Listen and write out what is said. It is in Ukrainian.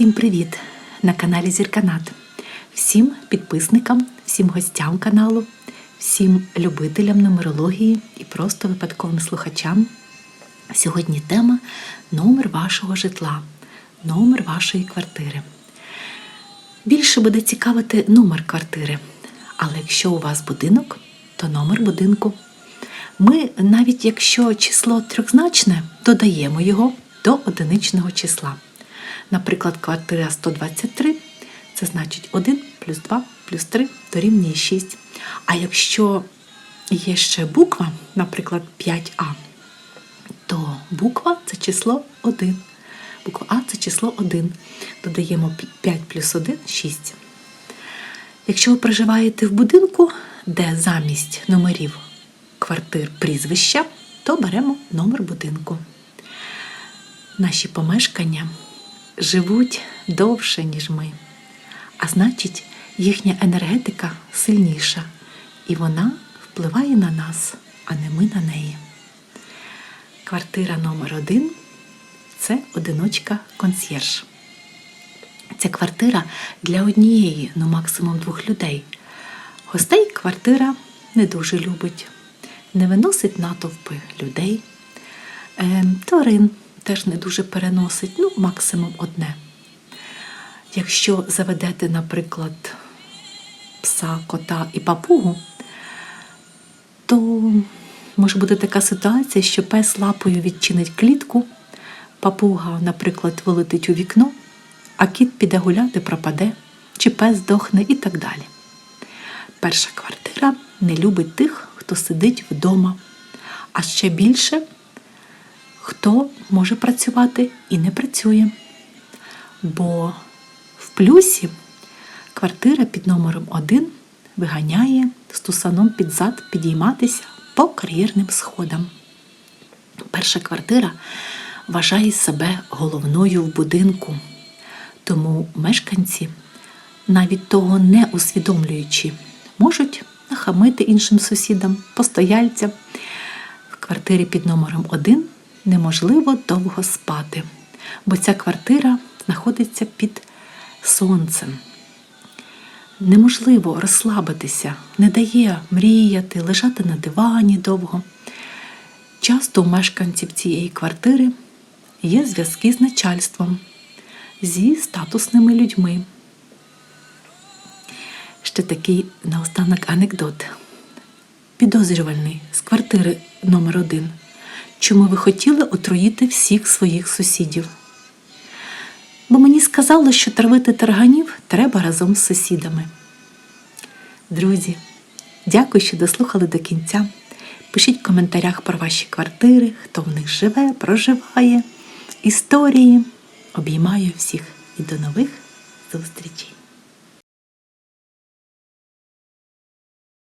Всім привіт! На каналі Зірканат. Всім підписникам, всім гостям каналу, всім любителям нумерології і просто випадковим слухачам. Сьогодні тема номер вашого житла, номер вашої квартири. Більше буде цікавити номер квартири, але якщо у вас будинок, то номер будинку. Ми, навіть якщо число трьохзначне, додаємо його до одиничного числа. Наприклад, квартира 123 це значить 1 плюс 2 плюс 3 дорівнює 6. А якщо є ще буква, наприклад, 5А, то буква це число 1. Буква А це число 1. Додаємо 5 плюс 1 6. Якщо ви проживаєте в будинку, де замість номерів квартир прізвища, то беремо номер будинку. Наші помешкання живуть довше, ніж ми, а значить, їхня енергетика сильніша, і вона впливає на нас, а не ми на неї. Квартира номер один це одиночка консьєрж. Ця квартира для однієї, ну максимум двох людей. Гостей квартира не дуже любить, не виносить натовпи людей, е, тварин теж не дуже переносить, ну, максимум одне. Якщо заведете, наприклад, пса, кота і папугу, то може бути така ситуація, що пес лапою відчинить клітку, папуга, наприклад, вилетить у вікно, а кіт піде гуляти, пропаде, чи пес здохне і так далі. Перша квартира не любить тих, хто сидить вдома, а ще більше хто може працювати і не працює. Бо в плюсі квартира під номером 1 виганяє стусаном під зад підійматися по кар'єрним сходам. Перша квартира вважає себе головною в будинку, тому мешканці, навіть того не усвідомлюючи, можуть нахамити іншим сусідам, постояльцям. В квартирі під номером 1 неможливо довго спати, бо ця квартира знаходиться під сонцем. Неможливо розслабитися, не дає мріяти, лежати на дивані довго. Часто у мешканців цієї квартири є зв'язки з начальством, зі статусними людьми. Ще такий наостанок анекдот. Підозрювальний з квартири номер 1 чому ви хотіли отруїти всіх своїх сусідів. Бо мені сказали, що травити тарганів треба разом з сусідами. Друзі, дякую, що дослухали до кінця. Пишіть в коментарях про ваші квартири, хто в них живе, проживає, історії. Обіймаю всіх і до нових зустрічей!